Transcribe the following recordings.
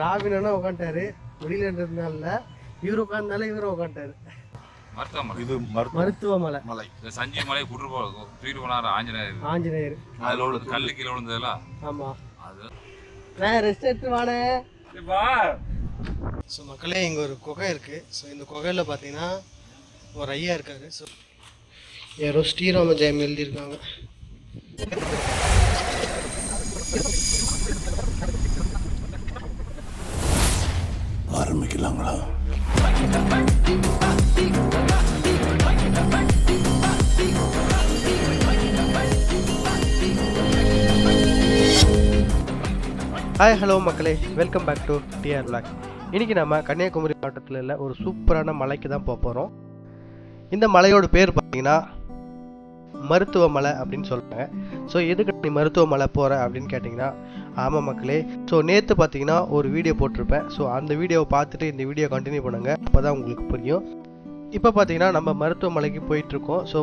ராபினா உட்காந்துட்டாரு முடியலன்றதுனால இவர் உட்காந்தால இவரும் உட்காந்துட்டாரு இது மருத்துவ மருத்துவமலை மலை. இந்த சஞ்சீவ் மலை கூட்டு போ தூக்கிட்டு போனார் ஆஞ்சநேயர். ஆஞ்சநேயர். அதில் உள்ள கல்லு கீழே விழுந்ததுல ஆமா. அது. நான் ரெஸ்ட் எடுத்து வானே ஸோ மக்களே இங்கே ஒரு குகை இருக்குது ஸோ இந்த குகையில் பார்த்தீங்கன்னா ஒரு ஐயா இருக்காரு. ஸோ யாரோ ஸ்ரீராம ஜெயம் எழுதியிருக்காங்க. ஆரம்பிக்கலாங்களா ஹாய் ஹலோ மக்களே. Welcome back to TR blog இன்றைக்கி நம்ம கன்னியாகுமரி மாவட்டத்தில் உள்ள ஒரு சூப்பரான மலைக்கு தான் போக போகிறோம் இந்த மலையோட பேர் பார்த்தீங்கன்னா மருத்துவ மலை அப்படின்னு சொல்கிறாங்க ஸோ எதுக்கு நீ மருத்துவமலை போகிற அப்படின்னு கேட்டிங்கன்னா ஆமாம் மக்களே. ஸோ நேற்று பார்த்தீங்கன்னா ஒரு வீடியோ போட்டிருப்பேன். ஸோ அந்த வீடியோவை பார்த்துட்டு இந்த வீடியோ கண்டினியூ பண்ணுங்கள் அப்போ தான் உங்களுக்கு புரியும். இப்போ பார்த்தீங்கன்னா நம்ம மருத்துவமலைக்கு போயிட்டுருக்கோம். ஸோ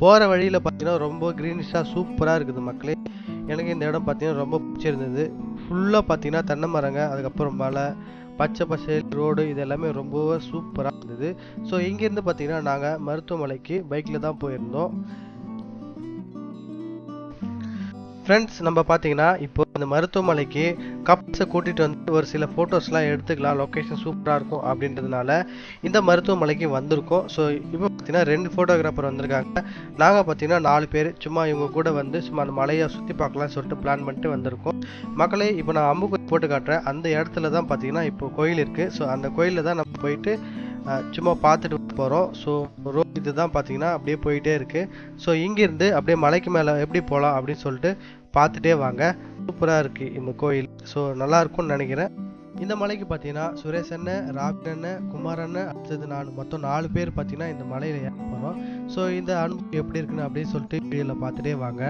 போகிற வழியில் பார்த்தீங்கன்னா ரொம்ப க்ரீனிஷாக சூப்பராக இருக்குது மக்களே. எனக்கு இந்த இடம் பார்த்தீங்கன்னா ரொம்ப பிடிச்சிருந்தது. ஃபுல்லாக பார்த்தீங்கன்னா தென்னை மரங்க அதுக்கப்புறம் மலை பச்சை பசேல் ரோடு இது எல்லாமே ரொம்ப சூப்பராக இருந்தது. ஸோ இங்கேருந்து பார்த்தீங்கன்னா நாங்கள் மருத்துவமனைக்கு பைக்கில் தான் போயிருந்தோம். ஃப்ரெண்ட்ஸ் நம்ம பார்த்தீங்கன்னா இப்போ இந்த மருத்துவமனைக்கு கப்ஸை கூட்டிகிட்டு வந்து ஒரு சில ஃபோட்டோஸ்லாம் எடுத்துக்கலாம். லொக்கேஷன் சூப்பராக இருக்கும் அப்படின்றதுனால இந்த மருத்துவமனைக்கு வந்திருக்கோம். ஸோ இப்போ பார்த்தீங்கன்னா ரெண்டு ஃபோட்டோகிராஃபர் வந்திருக்காங்க. நாங்கள் பார்த்தீங்கன்னா நாலு பேர். சும்மா இவங்க கூட வந்து சும்மா அந்த மலையை சுற்றி பார்க்கலாம்னு சொல்லிட்டு பிளான் பண்ணிட்டு வந்திருக்கோம். மக்களே இப்போ நான் அம்புக்குறி போட்டு காட்டுறேன். அந்த இடத்துல தான் பார்த்தீங்கன்னா இப்போ கோயில் இருக்குது ஸோ அந்த கோயிலில் தான் நம்ம போயிட்டு சும்மா பார்த்துட்டு போகிறோம் ஸோ ரோட் இது தான் பார்த்தீங்கன்னா அப்படியே போயிட்டே இருக்குது ஸோ இங்கேருந்து அப்படியே மலைக்கு மேலே எப்படி போகலாம் அப்படின்னு சொல்லிட்டு பார்த்துட்டே வாங்க. சூப்பராக இருக்குது இந்த கோயில். ஸோ நல்லாயிருக்கும்னு நினைக்கிறேன். இந்த மலைக்கு பார்த்தீங்கன்னா சுரேஷ் அண்ணன் ராபின் அண்ணன் குமார் அண்ணன் அடுத்தது நான் மொத்தம் நாலு பேர் பார்த்தீங்கன்னா இந்த மலையில் ஏற போகிறோம் ஸோ இந்த அனுபவம் எப்படி இருக்குன்னு அப்படின்னு சொல்லிட்டு வீடியோவில் பார்த்துட்டே வாங்க.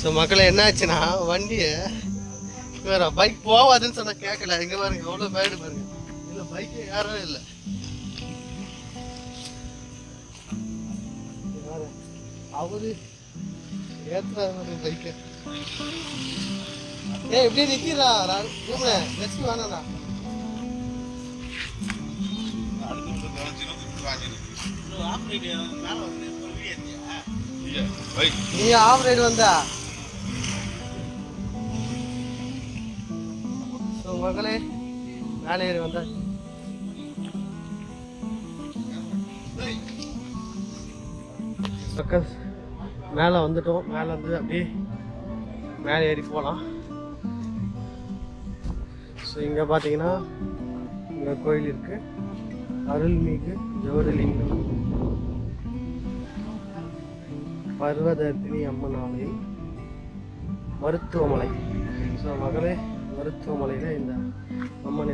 ஸோ மக்களை என்னாச்சுன்னா வண்டியை வேற பைக் போவாதுன்னு சொன்னா கேட்கல இங்க பாருங்க எவ்வளோ பேடு பாருங்க. இல்லை பைக்கே யாரும் இல்லை. அவரு ஏத்துறாரு பைக்கை ஏய் இப்படியே நிக்கிறா ரூம்ல நெக்ஸ்ட் வேணாண்ணா நீ ஆஃப் ரைடு வந்தா? மகளே மேலே ஏறி வந்தாச்சு பக்கம் மேலே வந்துட்டோம். மேலே வந்து அப்படியே மேலே ஏறி போகலாம். ஸோ இங்கே பார்த்தீங்கன்னா இங்கே கோயில் இருக்கு. அருள்மிகு ஜோதிலிங்கம். பர்வதர்த்தினி அம்மன் ஆலயம். மருத்துவமனை. ஸோ மகளே மருத்துவமனையில் இந்த அம்மன்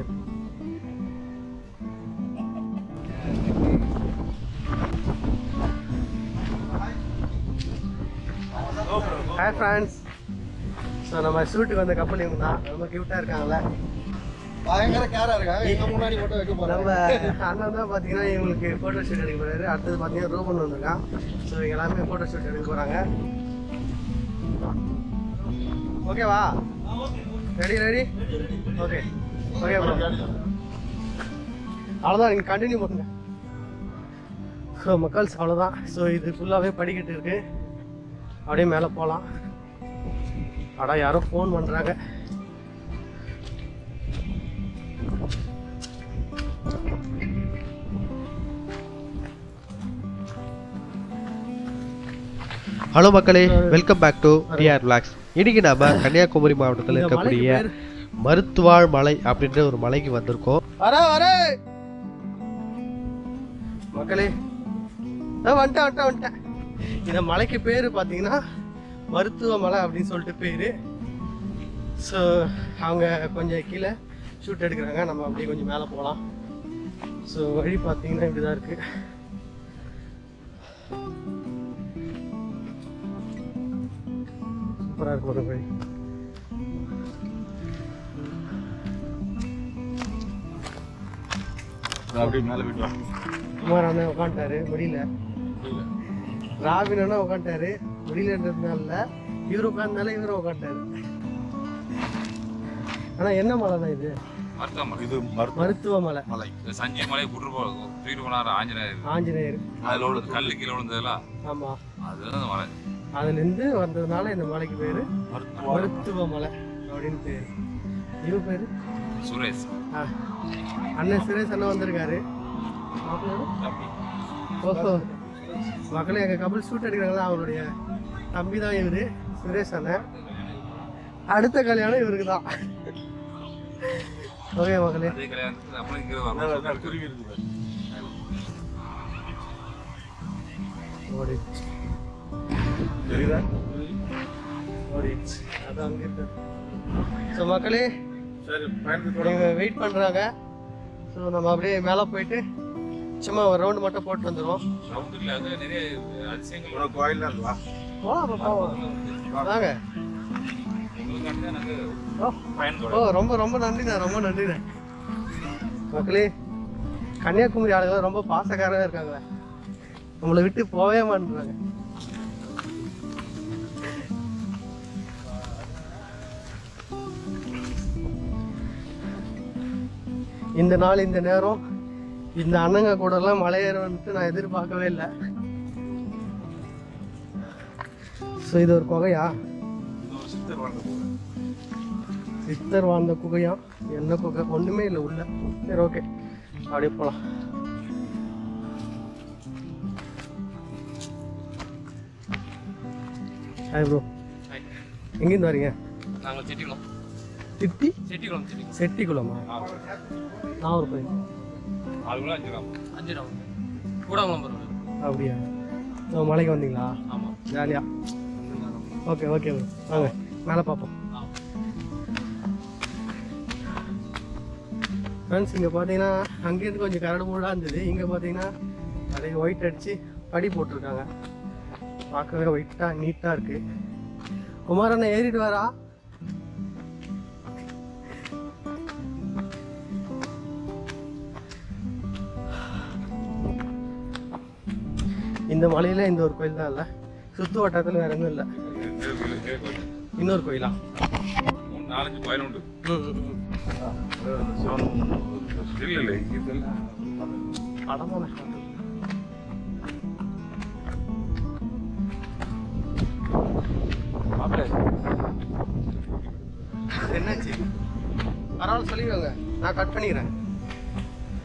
ஹாய் ஃப்ரெண்ட்ஸ் ஸோ நம்ம ஷூட்டுக்கு வந்த கப்பல் இவங்க தான். ரொம்ப க்யூட்டாக இருக்காங்கல்ல. பயங்கர கேரா இருக்காங்க. முன்னாடி வைக்க நம்ம அண்ணன் தான் பார்த்தீங்கன்னா இவங்களுக்கு ஃபோட்டோ ஷூட் எடுக்க போறாரு. அடுத்தது பார்த்தீங்கன்னா ரூபன் வந்திருக்கான். ஸோ இவங்க எல்லாமே ஃபோட்டோ ஷூட் எடுக்க போகிறாங்க ஓகேவா ready ready okay okay bro அவ்வளோதான் நீங்கள் கண்டினியூ பண்ணுங்க. ஸோ மக்கள்ஸ் அவ்வளோதான் ஸோ இது ஃபுல்லாகவே படிக்கட்டு இருக்கு. அப்படியே மேலே போகலாம் அடா யாரோ ஃபோன் பண்ணுறாங்க ஹலோ மக்களே. Welcome back to TR blogs இன்னைக்கு நாம கன்னியாகுமரி மாவட்டத்தில் இருக்கக்கூடிய மருத்துவாழ் மலை அப்படின்ற ஒரு மலைக்கு வந்திருக்கோம். வர வர! மக்களே வந்துட்டேன் வந்துட்டேன் வந்துட்டேன். இந்த மலைக்கு பேர் பார்த்தீங்கன்னா மருத்துவ மலை அப்படின்னு சொல்லிட்டு பேர். ஸோ அவங்க கொஞ்சம் கீழே ஷூட் எடுக்கிறாங்க. நம்ம அப்படியே கொஞ்சம் மேலே போகலாம் ஸோ வழி பார்த்தீங்கன்னா இப்படி தான் இருக்குது சூப்பராக மேல போயிட்டு வா. குமார் அண்ணன் உட்காந்துட்டாரு முடியல. ராபின் அண்ணன் உட்காந்துட்டாரு முடியலன்றதுனால இவர் உட்காந்தால இவரும் உட்காந்துட்டாரு ஆனால் என்ன மலைண்ணா இது? இது மருத்துவ மலை. மலை சஞ்சய் மலை போனாரு ஆஞ்சநேயர். ஆஞ்சநேயர். அதுல உள்ள கல்லு கீழே விழுந்ததுல ஆமாம் அதுதான் மலை. அதுலேருந்து வந்ததுனால இந்த மலைக்கு பேர் மருத்துவ மலை அப்படின்னு பேர். இவ பேர்? சுரேஷ். ஆ. அண்ணன் சுரேஷ் அண்ணன் வந்திருக்காரு? ஓஹோ. மக்களே எங்கள் கபில் ஷூட் எடுக்கிறாங்களா? அவருடைய தம்பி தான் இவரு சுரேஷ் அண்ணன். அடுத்த கல்யாணம் இவருக்கு தான். ஓகே அதே இருக்குது ஓடிச்சு தெரியுதா? ஓடிச்சு அது அங்கே இருக்கு ஸோ மக்களே வெயிட் பண்ணுறாங்க ஸோ நம்ம அப்படியே மேலே போயிட்டு சும்மா ஒரு ரவுண்டு மட்டும் போட்டு வந்துடுவோம் வாங்க. ஓ ரொம்ப ரொம்ப நன்றிண்ணா ரொம்ப நன்றிண்ணா. மக்களே கன்னியாகுமரி ஆளுங்க ரொம்ப பாசக்காரங்க இருக்காங்க. நம்மளை விட்டு போகவே மாட்டேறாங்க இந்த நாள் இந்த நேரம் இந்த அண்ணங்க கூட எல்லாம் மலையேறன்ட்டு நான் எதிர்பார்க்கவே இல்லை. ஸோ இது ஒரு குகையா? சித்தர் வாழ்ந்த போகிறேன் சித்தர் வாழ்ந்த குகையா? என்ன குகை? ஒண்ணுமே இல்லை உள்ள. சரி ஓகே அப்படியே போலாம். ஹாய் ப்ரோ எங்கேருந்து வரீங்க? நாங்கள் செட்டிக்குளம் திட்டி செட்டிக்குளம் செட்டிக்குளம் செட்டிக்குளமா நான் ஒரு பையன் அதுக்குள்ள அஞ்சு அஞ்சு கூடாங்குளம் அப்படியா? மலைக்கு வந்தீங்களா? ஆமாம் ஜாலியா. ஓகே ஓகே ப்ரோ வாங்க மேலே பார்ப்போம் ஃப்ரெண்ட்ஸ் இங்கே பார்த்தீங்கன்னா அங்கேருந்து கொஞ்சம் கரடு மூடாக இருந்தது. இங்கே பார்த்தீங்கன்னா அப்படியே ஒயிட் அடித்து படி போட்டிருக்காங்க. பார்க்கவே ஒயிட்டாக நீட்டாக இருக்கு. குமாரண்ணா ஏறிட்டு வரா? இந்த மலையில இந்த ஒரு கோயில் தான் இல்லை. சுற்று வட்டாரத்தில் வேற எதுவும் இல்லை. இன்னொரு கோயிலா? நாலஞ்சு கோயில் உண்டு. இல்லை இல்லை என்னாச்சு? பரவாயில்ல சொல்லிக்கோங்க. நான் கட் பண்ணிக்கிறேன்.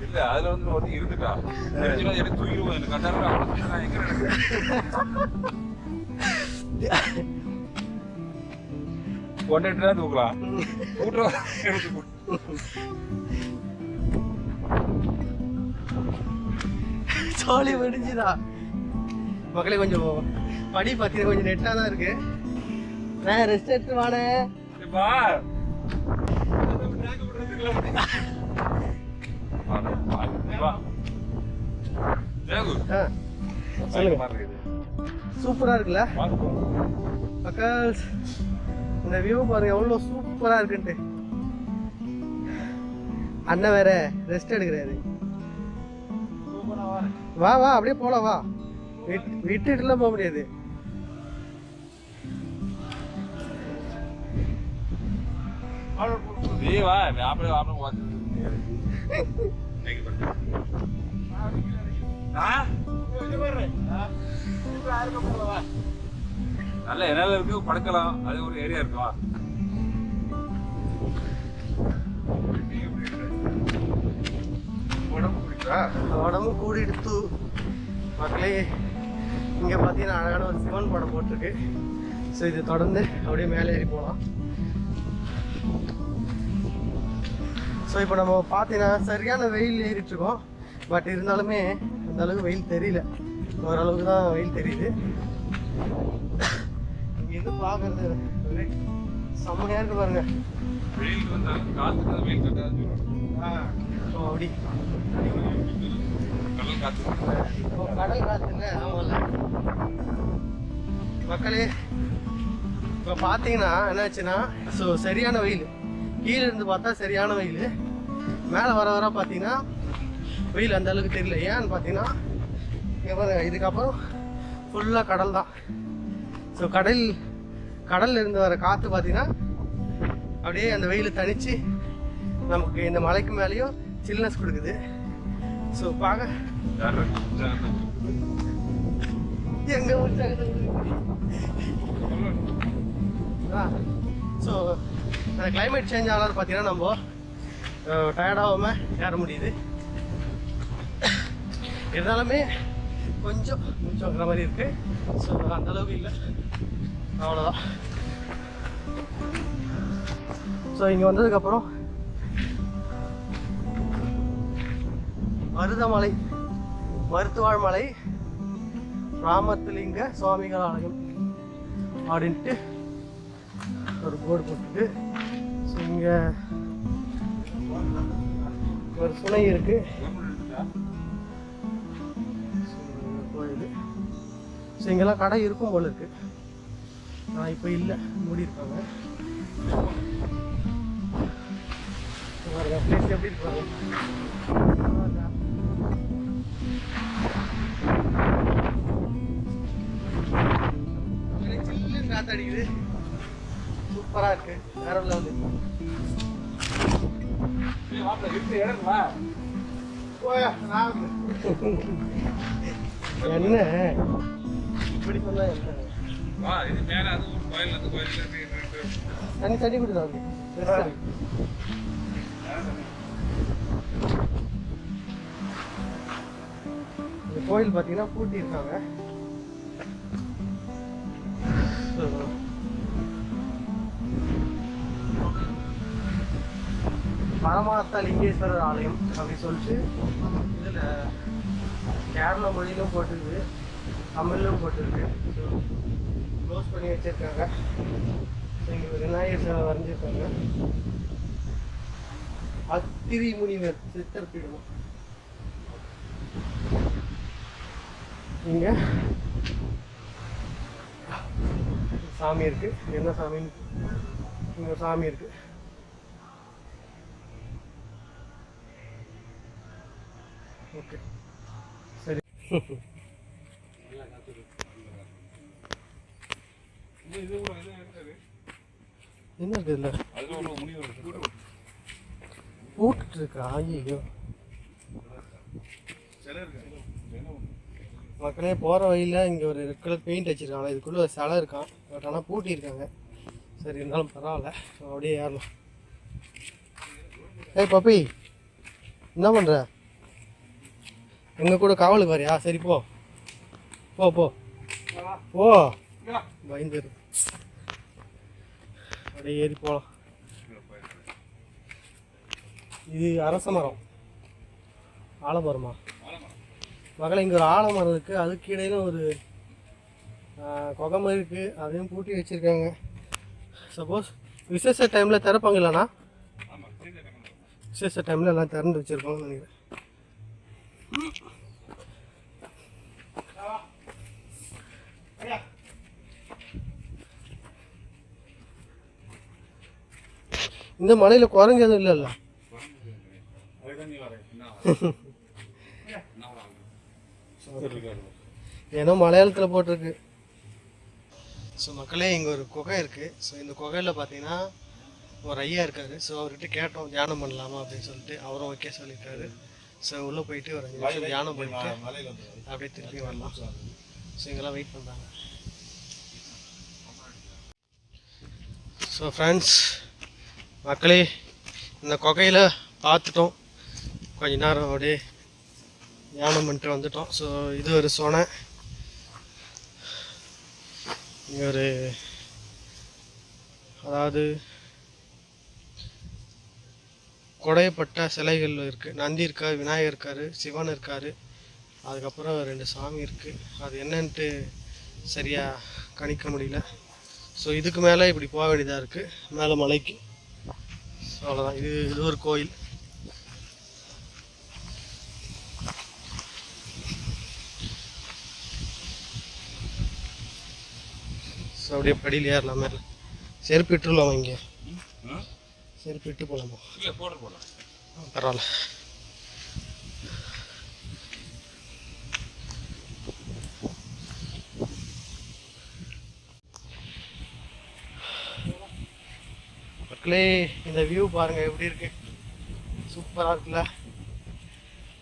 இல்ல அதுல வந்து ஒருத்தி இருந்துட்டா. தெரிஞ்சுனா எடுத்து தூக்கிடுவோம் எனக்கு அவ்வளோ நான் எங்க கொண்டுட்டு தூக்கலாம். கூட்டம் கூட்டு சோழி முடிஞ்சுதா? மக்களே கொஞ்சம் படி பார்த்தீங்கன்னா கொஞ்சம் நெட்டாக தான் இருக்கு. நான் ரெஸ்ட் எடுத்து வானே சொல்லுங்க. சூப்பராக இருக்குல்ல? மக்கள்ஸ் இந்த வியூ பாருங்க எவ்வளோ சூப்பராக இருக்குன்ட்டு. அண்ணன் வேற ரெஸ்ட் எடுக்கிறாரு. வா. வா அப்படியே போலாம் வா. விட்- விட்டுட்டுலாம் போக முடியாது. அப்படியே அப்படியே நல்ல இடம் இருக்கு படுக்கலாம். அது ஒரு ஏரியா இருக்கும் உடம்பு பிடிக்கா உடம்பு கூடிடுத்து மக்களே இங்கே பார்த்தீங்கன்னா அழகான ஒரு சிவன் படம் போட்டிருக்கு. ஸோ இது தொடர்ந்து அப்படியே மேலே ஏறி போகலாம். ஸோ இப்போ நம்ம பார்த்தீங்கன்னா சரியான வெயில் ஏறிட்டு இருக்கோம். பட் இருந்தாலுமே அந்த அளவுக்கு வெயில் தெரியல. ஓரளவுக்கு தான் வெயில் தெரியுது. இங்கேருந்து பார்க்கறது செம்மையாக இருக்கு பாருங்க. வெயில் அந்த வெயில் கட்டாது ஸோ அப்படி. கடல் காத்து. இப்போ கடல் காத்துல ஆமாம்ல மக்களே இப்போ பார்த்தீங்கன்னா என்னாச்சுன்னா ஸோ சரியான வெயில். கீழே இருந்து பார்த்தா சரியான வெயில். மேலே வர வர பார்த்தீங்கன்னா வெயில் அந்த அளவுக்கு தெரியல. ஏன்னு பார்த்தீங்கன்னா இங்க பாருங்க இதுக்கப்புறம் ஃபுல்லாக கடல் தான். ஸோ கடல் கடல்ல இருந்து வர காற்று பார்த்தீங்கன்னா அப்படியே அந்த வெயில் தனித்து நமக்கு இந்த மலைக்கு மேலேயும் சில்னஸ் கொடுக்குது. ஸோ பார்க்க. யாரு எங்க ஸோ அந்த கிளைமேட் சேஞ்ச் ஆனால் பார்த்தீங்கன்னா நம்ம டயர்டாகாமல் ஏற முடியுது. இருந்தாலுமே கொஞ்சம் கொஞ்சம் மாதிரி இருக்கு. ஸோ அந்த அளவுக்கு இல்லை. அவ்வளோதான் ஸோ இங்கே வந்ததுக்கப்புறம் மருதமலை மருத்துவாழ் மலை ராமத்துலிங்க சுவாமிகள் ஆலயம் அப்படின்ட்டு ஒரு போர்டு போட்டுட்டு ஸோ இங்கே ஒரு சுனை இருக்குது ஸோ இங்கெல்லாம் கடை இருக்கும் போல இருக்கு. ஆனால் இப்போ இல்லை. மூடி இருக்காங்க பிளேஸ் எப்படி இருக்காங்க சில்லுன்னு காத்தடிக்குது சூப்பரா இருக்கு. வேற லெவலு போயா என்ன? கோயில் இந்த கோயில் பார்த்தீங்கன்னா பூட்டி இருக்காங்க பரமாத்தா லிங்கேஸ்வரர் ஆலயம் அப்படின்னு சொல்லிட்டு இதில் கேரள மொழியிலும் போட்டிருக்கு. தமிழ்லும் போட்டிருக்கு. ஸோ க்ளோஸ் பண்ணி வச்சிருக்காங்க. ஸோ இங்கே விநாயகர் சிலை வரைஞ்சிருக்காங்க. அத்திரி முனிவர் சித்தர் பீடம் இங்கே சாமி இருக்கு. என்ன சாமின்னு இங்கே சாமி இருக்கு. ஓகே சரி இது இது கூட இது இருக்குது. என்ன இருக்கு இதுல? போட்டுட்டு இருக்கா ஐயோ மக்களே போகிற வழியில் இங்கே ஒரு ரெட் கலர் பெயிண்ட் வச்சுருக்காங்க. இதுக்குள்ளே ஒரு சிலை இருக்கான் பட் ஆனால் பூட்டி இருக்காங்க சரி இருந்தாலும் பரவாயில்ல. அப்படியே ஏறலாம். ஏய் பப்பி என்ன பண்ணுற எங்கள் கூட காவலுக்கு வரியா? சரி போ. போ போ. போ. பயந்துரு. அப்படியே ஏறி போகலாம் இது அரச மரம். ஆலமரமா? மகளை இங்கே ஒரு ஆலமரம் இருக்குது அதுக்கு இடையில ஒரு குகம இருக்குது அதையும் பூட்டி வச்சுருக்காங்க. சப்போஸ் விசேஷ டைமில் திறப்பாங்க இல்லைண்ணா விசேஷ டைமில் எல்லாம் திறந்து வச்சுருப்பாங்கன்னு நினைக்கிறேன். இந்த மலையில் குரங்கு எதுவும் இல்லைல்ல? ஏன்னா மலையாளத்தில் போட்டிருக்கு. ஸோ மக்களே இங்கே ஒரு குகை இருக்குது ஸோ இந்த குகையில் பார்த்தீங்கன்னா ஒரு ஐயா இருக்காரு. ஸோ அவர்கிட்ட கேட்டோம் தியானம் பண்ணலாமா அப்படின்னு சொல்லிட்டு அவரும் ஓகே சொல்லியிருக்காரு ஸோ உள்ளே போயிட்டு ஒரு அஞ்சு நிமிஷம் தியானம் பண்ணிட்டு அப்படியே திருப்பி வரலாம். ஸோ இங்கெல்லாம் வெயிட் பண்ணுறாங்க ஸோ ஃப்ரெண்ட்ஸ் மக்களே இந்த குகையில் பார்த்துட்டோம். கொஞ்ச நேரம் அப்படியே தியானம் பண்ணிட்டு வந்துட்டோம். ஸோ இது ஒரு சோனை. இங்கே ஒரு அதாவது கொடையப்பட்ட சிலைகள் இருக்குது நந்தி இருக்கார் விநாயகர் இருக்கார் சிவன் இருக்கார். அதுக்கப்புறம் ரெண்டு சாமி இருக்குது அது என்னன்ட்டு சரியாக கணிக்க முடியல. ஸோ இதுக்கு மேலே இப்படி போக வேண்டியதாக இருக்குது மேலே மலைக்கு. ஸோ அவ்வளோதான் இது இது ஒரு கோயில். ஸோ அப்படியே படியில் ஏறலாம் செருப்பு இட்டுலாமா இங்கே? செருப்பு இட்டு போகலாமா. பரவாயில்ல. மக்களே இந்த வியூ பாருங்க எப்படி இருக்கு. சூப்பராக இருக்குல்ல?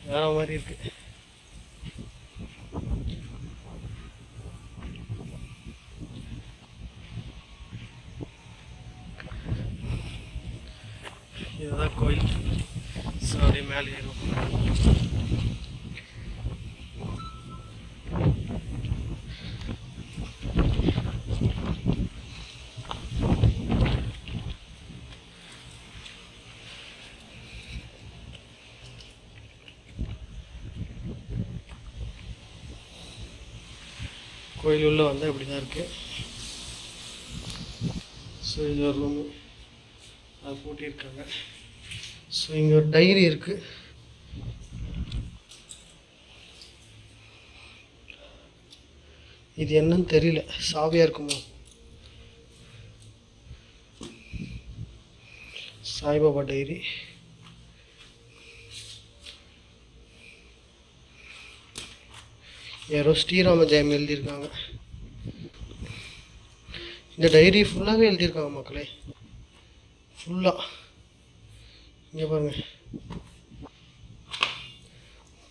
வேற மாதிரி இருக்கு இதுதான் கோயில் ஸோ அப்படியே மேலே ஏறும் கோயில் உள்ள வந்தால் இப்படி தான் இருக்குது ஸோ இது ஒரு ரூமு அது பூட்டியிருக்காங்க. ஸோ இங்கே ஒரு டைரி இருக்குது இது என்னன்னு தெரியல. சாவியாக இருக்குமோ? சாய்பாபா டைரி யாரோ ஸ்ரீராம ஜெயம் எழுதியிருக்காங்க. இந்த டைரி ஃபுல்லாகவே எழுதியிருக்காங்க மக்களே. ஃபுல்லாக இங்கே பாருங்கள்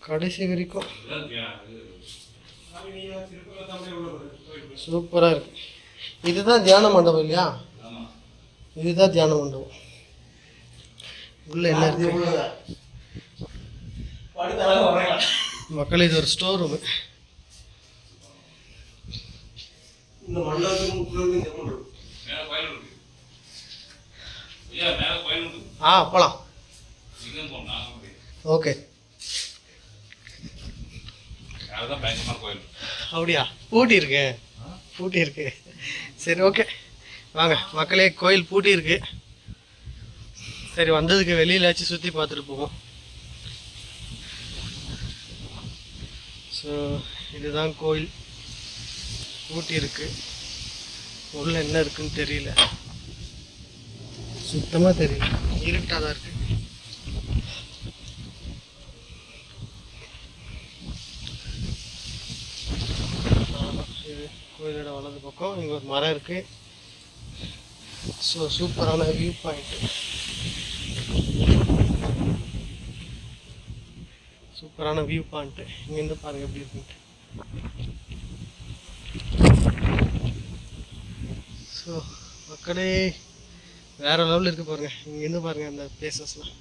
கடைசி வரைக்கும். சூப்பராக இருக்கு. இதுதான் தியான மண்டபம் இல்லையா? இதுதான் தியான மண்டபம். உள்ள என்ன இருக்கு? மக்கள் இது ஒரு ஸ்டோர் ரூமு இந்த மண்டபத்துக்கு மேல கோயில் இருக்கு. ஐயா மேல கோயில் இருக்கு. ஆ போனா ஓகே. அதுதான் பயங்கரமான கோயில். அப்படியா? பூட்டி இருக்கு. பூட்டி இருக்கு. சரி ஓகே. வாங்க மக்களே கோயில் பூட்டி இருக்கு. சரி வந்ததுக்கு வெளியிலாச்சும் சுற்றி பார்த்துட்டு போவோம். ஸோ இதுதான் கோயில். ஊட்டி இருக்கு உள்ள என்ன இருக்குன்னு தெரியல. சுத்தமாக தெரியல. இருட்டாக தான் இருக்கு. இது கோயிலோட வலது பக்கம் இங்கே ஒரு மரம் இருக்கு. ஸோ சூப்பரான வியூ பாயிண்ட் சூப்பரான வியூ பாயிண்ட் இங்கேருந்து பாருங்க எப்படி இருக்குன்ட்டு. ஸோ மக்களே வேற லெவலில் இருக்கு பாருங்க. இங்கேருந்து பாருங்க அந்த பிளேசஸ்லாம்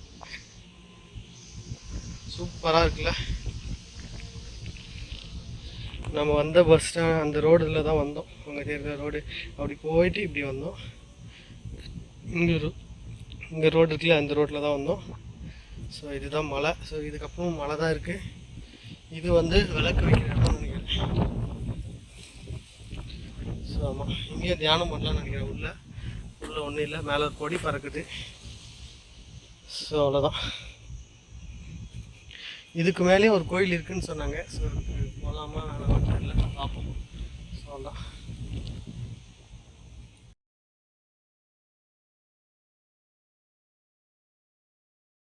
சூப்பராக இருக்குல்ல? நம்ம வந்த பஸ் ஸ்டாண்ட் அந்த ரோடில் தான் வந்தோம். அங்கே இருக்கிற ரோடு அப்படி போயிட்டு இப்படி வந்தோம். இங்கே இங்கே ரோடு இருக்குல்ல அந்த ரோட்டில் தான் வந்தோம். ஸோ இதுதான் மலை. ஸோ இதுக்கப்புறம் மலை தான் இருக்குது இது வந்து விளக்கு வைக்கிற இடம்னு நினைக்கிறேன். ஆமாம் இங்கேயும் தியானம் பண்ணலாம்னு நினைக்கிறேன். உள்ள. உள்ள ஒன்றும் இல்லை. மேலே ஒரு கொடி பறக்குது. ஸோ அவ்வளோதான் இதுக்கு மேலேயும் ஒரு கோயில் இருக்குன்னு சொன்னாங்க. ஸோ போகலாமா வேணாமா தெரியல. பார்ப்போம். ஸோ அவ்வளோதான்